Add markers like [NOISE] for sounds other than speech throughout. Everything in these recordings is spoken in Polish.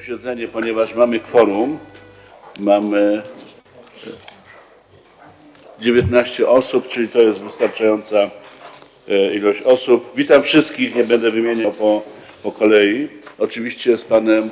posiedzenie, ponieważ mamy kworum. Mamy 19 osób, czyli to jest wystarczająca e, ilość osób. Witam wszystkich, nie będę wymieniał po, po kolei. Oczywiście z panem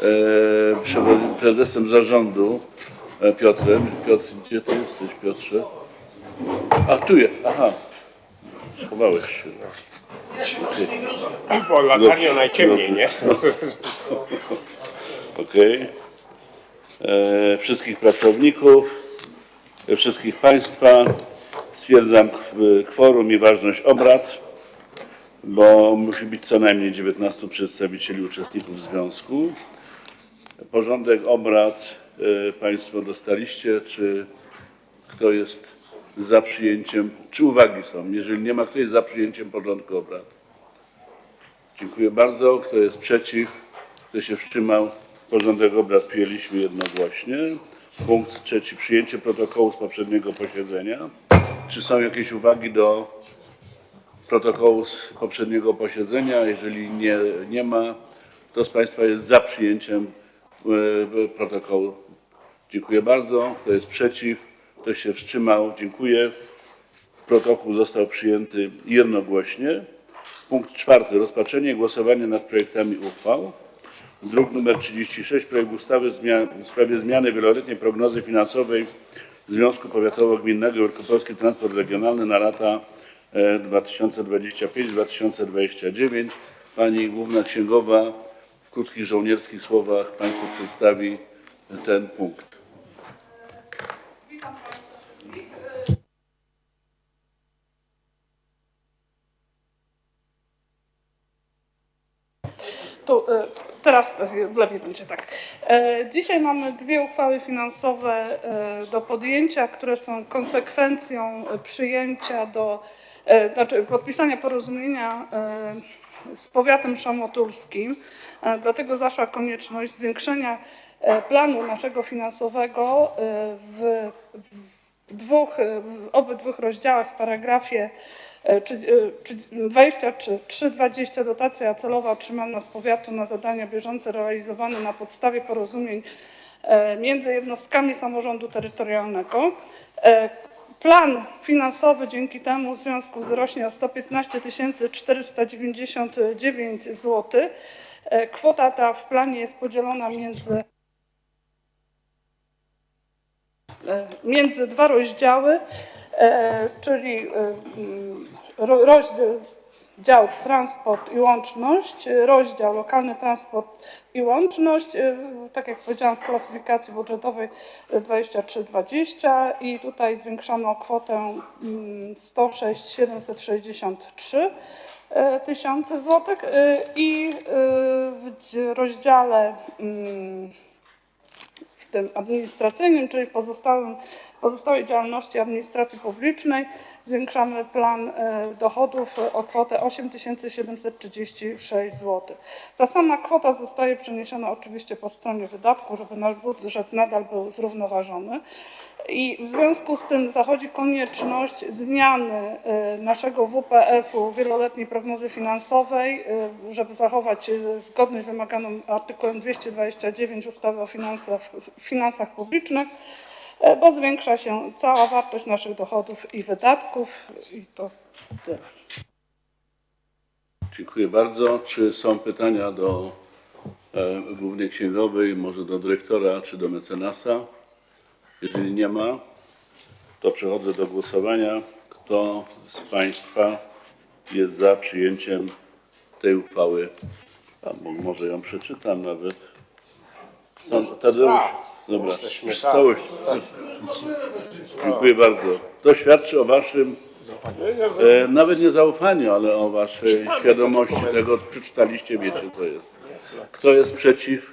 e, prezesem zarządu e, Piotrem. Piotr, gdzie ty jesteś Piotrze? A tu jest, aha. Schowałeś się. Bo latarnią najciemniej, nie? [LAUGHS] Okej. E, Wszystkich pracowników, e, wszystkich Państwa. Stwierdzam kw- kworum i ważność obrad, bo musi być co najmniej 19 przedstawicieli uczestników związku. Porządek obrad e, Państwo dostaliście. Czy kto jest za przyjęciem, czy uwagi są? Jeżeli nie ma, kto jest za przyjęciem porządku obrad? Dziękuję bardzo. Kto jest przeciw? Kto się wstrzymał? Porządek obrad przyjęliśmy jednogłośnie. Punkt trzeci. Przyjęcie protokołu z poprzedniego posiedzenia. Czy są jakieś uwagi do protokołu z poprzedniego posiedzenia? Jeżeli nie, nie ma, kto z Państwa jest za przyjęciem e, protokołu? Dziękuję bardzo. Kto jest przeciw? Kto się wstrzymał? Dziękuję. Protokół został przyjęty jednogłośnie. Punkt czwarty. Rozpatrzenie i głosowanie nad projektami uchwał. Druk nr 36. Projekt ustawy w sprawie zmiany wieloletniej prognozy finansowej Związku Powiatowo-Gminnego Wielkopolski Transport Regionalny na lata e, 2025-2029. Pani Główna Księgowa w krótkich żołnierskich słowach Państwu przedstawi ten punkt. Tu, e, teraz lepiej będzie tak. E, Dzisiaj mamy dwie uchwały finansowe e, do podjęcia, które są konsekwencją przyjęcia do, e, znaczy podpisania porozumienia z powiatem szamotulskim. Dlatego zaszła konieczność zwiększenia planu naszego finansowego w, w dwóch, w obydwóch rozdziałach w paragrafie e, czy- e, czy 23 320 dotacja celowa otrzymana z powiatu na zadania bieżące realizowane na podstawie porozumień e, między jednostkami samorządu terytorialnego. E, Plan finansowy dzięki temu w związku wzrośnie o 115 499 zł. E, Kwota ta w planie jest podzielona między e, między dwa rozdziały, e, czyli e, mm, ro- rozdział dział transport i łączność, e, rozdział lokalny transport i łączność, e, tak jak powiedziałam w klasyfikacji budżetowej e, 23-20 i tutaj zwiększono kwotę mm, 106 763 e, tysiące złotych e, i e, w dzi- rozdziale mm, tym administracyjnym, czyli pozostałym, pozostałej działalności administracji publicznej zwiększamy plan e, dochodów o kwotę 8736 zł. Ta sama kwota zostaje przeniesiona oczywiście po stronie wydatków, żeby nasz budżet nadal był zrównoważony. I w związku z tym zachodzi konieczność zmiany e, naszego WPF-u, wieloletniej prognozy finansowej, e, żeby zachować zgodność wymaganą artykułem 229 ustawy o finansach, finansach publicznych, bo zwiększa się cała wartość naszych dochodów i wydatków i to tyle. Dziękuję bardzo. Czy są pytania do e, głównej księgowej, może do dyrektora, czy do mecenasa? Jeżeli nie ma, to przechodzę do głosowania. Kto z Państwa jest za przyjęciem tej uchwały? A mo- może ją przeczytam nawet. Pan Tadeusz, dobra, Jesteśmy z za. całości. Dziękuję bardzo. To świadczy o Waszym E, Nawet nie zaufaniu, ale o waszej świadomości tego, przeczytaliście, wiecie co jest. Kto jest przeciw?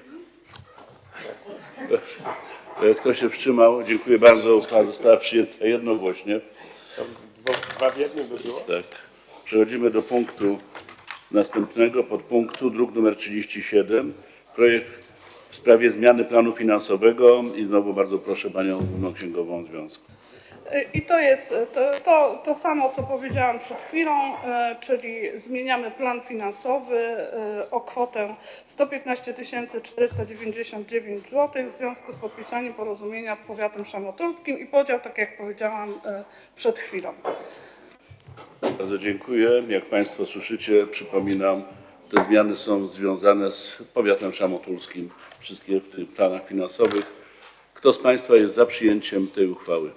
E, Kto się wstrzymał? Dziękuję bardzo. Uchwała została przyjęta jednogłośnie. Dwa, w jednym by było. Tak. Przechodzimy do punktu następnego, podpunktu, druk numer 37. Projekt w sprawie zmiany planu finansowego i znowu bardzo proszę Panią Główną Księgową Związku. I to jest to, to, to samo, co powiedziałam przed chwilą, e, czyli zmieniamy plan finansowy e, o kwotę 115 499 zł w związku z podpisaniem porozumienia z powiatem szamotulskim i podział, tak jak powiedziałam e, przed chwilą. Bardzo dziękuję. Jak Państwo słyszycie, przypominam, te zmiany są związane z powiatem szamotulskim. Wszystkie w tych planach finansowych. Kto z Państwa jest za przyjęciem tej uchwały?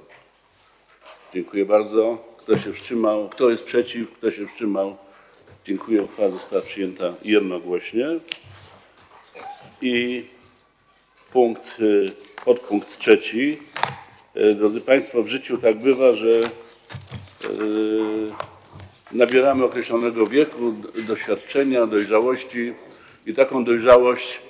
Dziękuję bardzo. Kto się wstrzymał? Kto jest przeciw? Kto się wstrzymał? Dziękuję. Uchwała została przyjęta jednogłośnie. I punkt, y, podpunkt trzeci. Y, Drodzy Państwo, w życiu tak bywa, że y, nabieramy określonego wieku, doświadczenia, dojrzałości i taką dojrzałość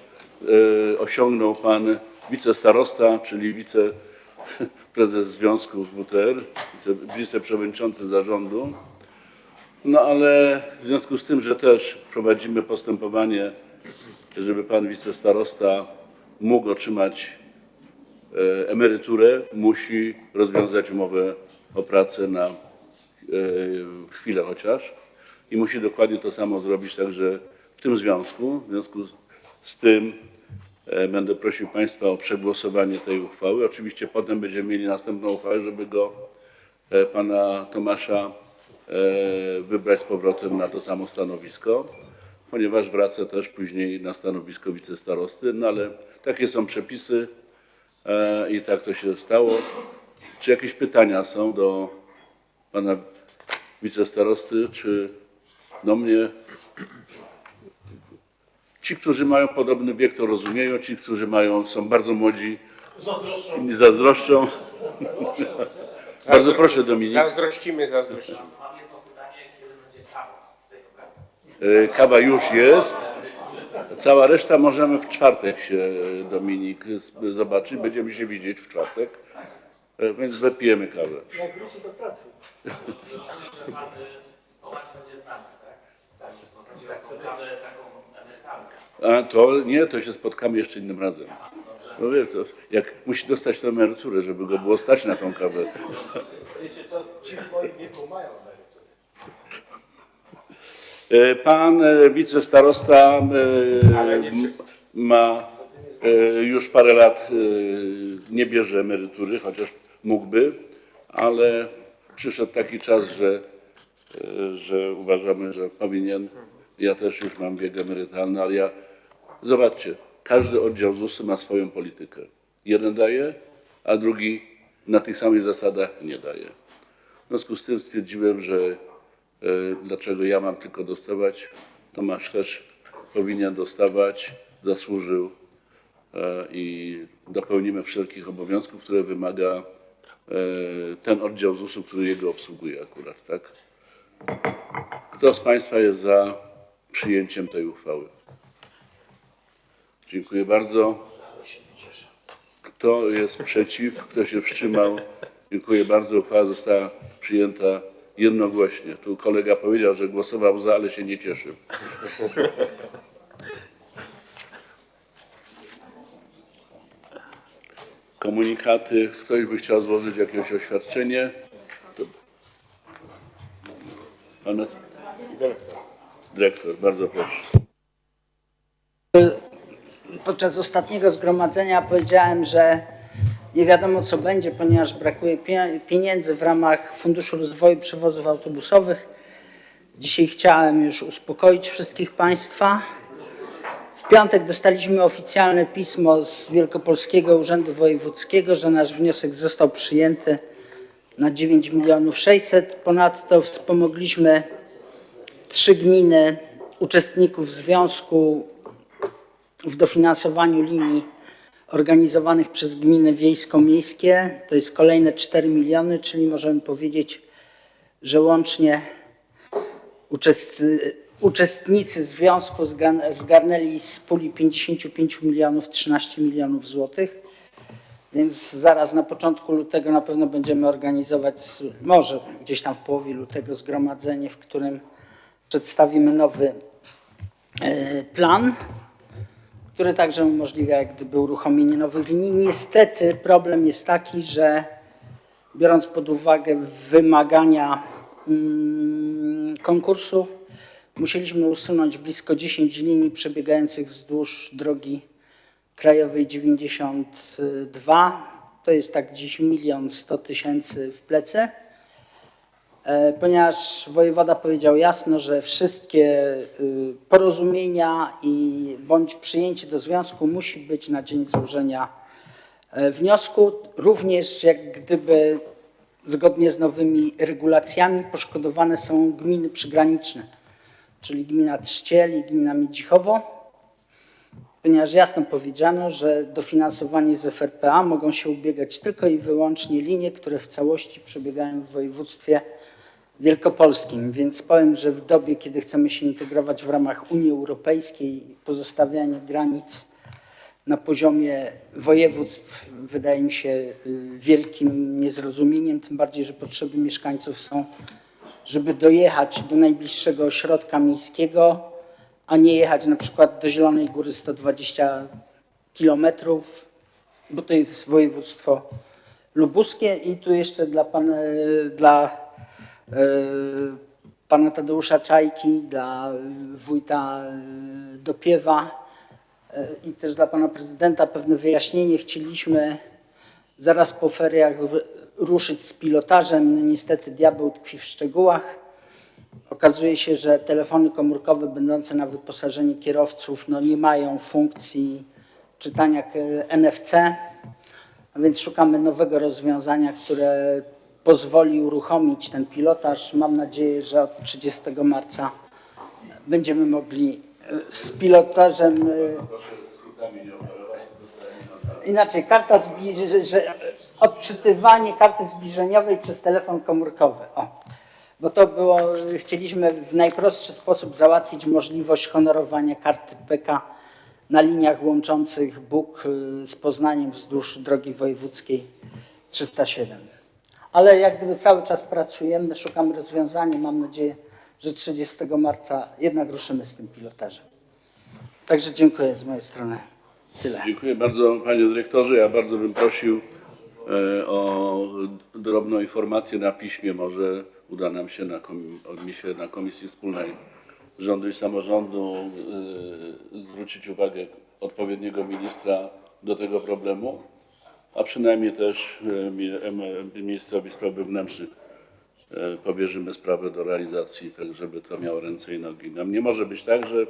osiągnął pan wicestarosta, czyli wiceprezes [LAUGHS] Związku WTR, wice- wiceprzewodniczący zarządu. No ale w związku z tym, że też prowadzimy postępowanie, żeby pan wicestarosta mógł otrzymać e, emeryturę, musi rozwiązać umowę o pracę na e, chwilę chociaż i musi dokładnie to samo zrobić także w tym związku. W związku z, z tym e, będę prosił Państwa o przegłosowanie tej uchwały. Oczywiście potem będziemy mieli następną uchwałę, żeby go, e, pana Tomasza, e, wybrać z powrotem na to samo stanowisko, ponieważ wraca też później na stanowisko wicestarosty, no ale takie są przepisy i tak to się stało. Czy jakieś pytania są do pana wicestarosty, czy do mnie? Ci, którzy mają podobny wiek, to rozumieją. Ci, którzy mają, są bardzo młodzi, inni zazdroszczą. bardzo proszę, Dominik. Zazdrościmy, zazdrościmy. Mam jedno pytanie, kiedy będzie kawa z tej okazji? E, Kawa już jest. Cała reszta możemy w czwartek się, e, Dominik, z- zobaczyć. Będziemy się widzieć w czwartek. E, Więc wypijemy kawę. Jak wróci do pracy. Że pan y, Tomasz będzie z nami, tak? Tak, że chodzi o tą kawę taką. A to nie, to się spotkamy jeszcze innym razem. No wie, to jak musi dostać tę emeryturę, żeby go było stać na tą kawę. Wiecie co, ci w moim wieku mają emeryturę. Pan e, wicestarosta e, ma e, już parę lat, nie bierze emerytury, chociaż mógłby, ale przyszedł taki czas, że, że uważamy, że powinien. Ja też już mam wiek emerytalny, ale ja, zobaczcie, każdy oddział ZUS ma swoją politykę. Jeden daje, a drugi na tych samych zasadach nie daje. W związku z tym stwierdziłem, że e, dlaczego ja mam tylko dostawać, Tomasz też powinien dostawać, zasłużył e, i dopełnimy wszelkich obowiązków, które wymaga e, ten oddział ZUS-u, który jego obsługuje akurat, tak? Kto z Państwa jest za przyjęciem tej uchwały? Dziękuję bardzo. Kto jest przeciw? Kto się wstrzymał? Dziękuję bardzo. Uchwała została przyjęta jednogłośnie. Tu kolega powiedział, że głosował za, ale się nie cieszył. Komunikaty. Ktoś by chciał złożyć jakieś oświadczenie? To... Pan Dyrektor. dyrektor, bardzo proszę. Podczas ostatniego zgromadzenia powiedziałem, że nie wiadomo co będzie, ponieważ brakuje pie- pieniędzy w ramach Funduszu Rozwoju Przewozów Autobusowych. Dzisiaj chciałem już uspokoić wszystkich Państwa. W piątek dostaliśmy oficjalne pismo z Wielkopolskiego Urzędu Wojewódzkiego, że nasz wniosek został przyjęty na 9 milionów 600. Ponadto wspomogliśmy trzy gminy uczestników związku w dofinansowaniu linii organizowanych przez gminy wiejsko-miejskie. To jest kolejne 4 miliony, czyli możemy powiedzieć, że łącznie uczest, uczestnicy związku zgarnęli z puli 55 milionów 13 milionów złotych. Więc zaraz na początku lutego na pewno będziemy organizować, może gdzieś tam w połowie lutego, zgromadzenie, w którym przedstawimy nowy e, plan który także umożliwia jak gdyby uruchomienie nowych linii. Niestety problem jest taki, że biorąc pod uwagę wymagania mm, konkursu, musieliśmy usunąć blisko 10 linii przebiegających wzdłuż drogi krajowej 92. To jest tak dziś milion 100 tysięcy w plecy. E, ponieważ wojewoda powiedział jasno, że wszystkie y, porozumienia i bądź przyjęcie do związku musi być na dzień złożenia e, wniosku, również jak gdyby zgodnie z nowymi regulacjami poszkodowane są gminy przygraniczne, czyli gmina Trzciel i gmina Midzichowo, ponieważ jasno powiedziano, że dofinansowanie z FRPA mogą się ubiegać tylko i wyłącznie linie, które w całości przebiegają w województwie wielkopolskim. Więc powiem, że w dobie, kiedy chcemy się integrować w ramach Unii Europejskiej, pozostawianie granic na poziomie województw wydaje mi się y, wielkim niezrozumieniem, tym bardziej, że potrzeby mieszkańców są, żeby dojechać do najbliższego ośrodka miejskiego, a nie jechać na przykład do Zielonej Góry 120 kilometrów, bo to jest województwo lubuskie i tu jeszcze dla, pan, dla e, pana Tadeusza Czajki, dla e, wójta e, Dopiewa e, i też dla pana prezydenta pewne wyjaśnienie. Chcieliśmy zaraz po feriach ruszyć z pilotażem. Niestety diabeł tkwi w szczegółach. Okazuje się, że telefony komórkowe będące na wyposażeniu kierowców no, nie mają funkcji czytania NFC, a więc szukamy nowego rozwiązania, które pozwoli uruchomić ten pilotaż. Mam nadzieję, że od 30 marca będziemy mogli e, z pilotażem. e. Inaczej, karta zbli- że, że odczytywanie karty zbliżeniowej przez telefon komórkowy. O. Bo to było, chcieliśmy w najprostszy sposób załatwić możliwość honorowania karty PK na liniach łączących Bóg y, z Poznaniem wzdłuż drogi wojewódzkiej 307. Ale jak gdyby cały czas pracujemy, szukamy rozwiązania. Mam nadzieję, że 30 marca jednak ruszymy z tym pilotażem. Także dziękuję z mojej strony. Tyle. Dziękuję bardzo panie dyrektorze. Ja bardzo bym prosił e, o drobną informację na piśmie. Może uda nam się na, komi- od mi się na Komisji Wspólnej Rządu i Samorządu e, zwrócić uwagę odpowiedniego ministra do tego problemu, a przynajmniej też e, em, ministrowi spraw wewnętrznych e, powierzymy sprawę do realizacji, tak żeby to miało ręce i nogi. Nam nie może być tak, że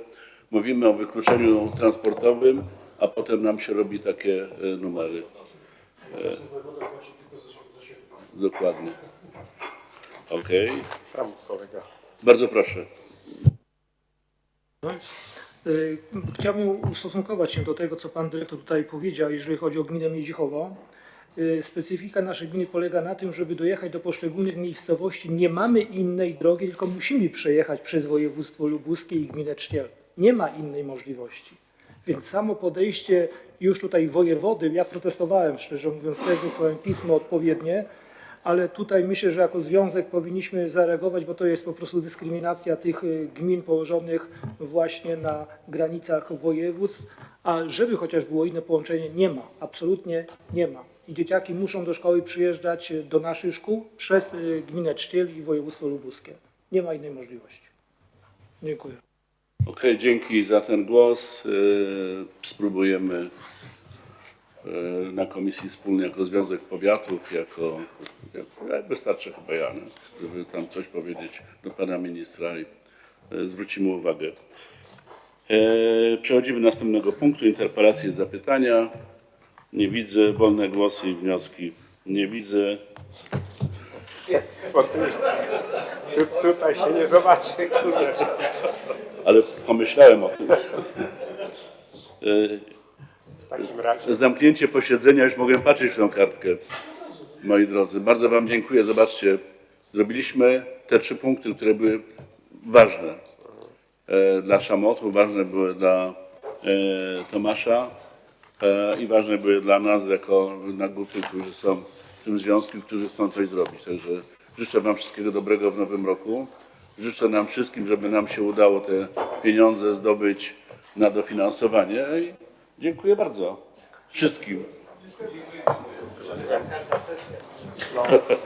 mówimy o wykluczeniu transportowym, a potem nam się robi takie e, numery. E, Dokładnie. Okej. Kolega. Bardzo proszę. Y, Chciałbym ustosunkować się do tego, co pan dyrektor tutaj powiedział, jeżeli chodzi o gminę Miedzichowo. Y, Specyfika naszej gminy polega na tym, żeby dojechać do poszczególnych miejscowości. Nie mamy innej drogi, tylko musimy przejechać przez województwo lubuskie i gminę Czciel. Nie ma innej możliwości. Więc samo podejście już tutaj wojewody, ja protestowałem, szczerze mówiąc, też wysłałem pismo odpowiednie, ale tutaj myślę, że jako związek powinniśmy zareagować, bo to jest po prostu dyskryminacja tych y, gmin położonych właśnie na granicach województw, a żeby chociaż było inne połączenie, nie ma, absolutnie nie ma. I dzieciaki muszą do szkoły przyjeżdżać y, do naszych szkół przez y, gminę Czciel i województwo lubuskie. Nie ma innej możliwości. Dziękuję. Okej, dzięki za ten głos. Spróbujemy na Komisji Wspólnej jako Związek Powiatów, jako, jak, wystarczy chyba ja, żeby tam coś powiedzieć do Pana Ministra i e, zwrócimy uwagę. E, Przechodzimy do następnego punktu, interpelacje i zapytania. Nie widzę, wolne głosy i wnioski. Nie widzę. Bo tu, tu, tutaj się nie zobaczy, kurde. ale pomyślałem o tym. Takim razie. Zamknięcie posiedzenia, już mogę patrzeć w tą kartkę. Moi drodzy, bardzo Wam dziękuję. Zobaczcie, zrobiliśmy te trzy punkty, które były ważne e, dla Szamotu, ważne były dla e, Tomasza e, i ważne były dla nas jako na grupy, którzy są w tym związku, którzy chcą coś zrobić. Także życzę Wam wszystkiego dobrego w nowym roku. Życzę nam wszystkim, żeby nam się udało te pieniądze zdobyć na dofinansowanie dziękuję bardzo. Wszystkim.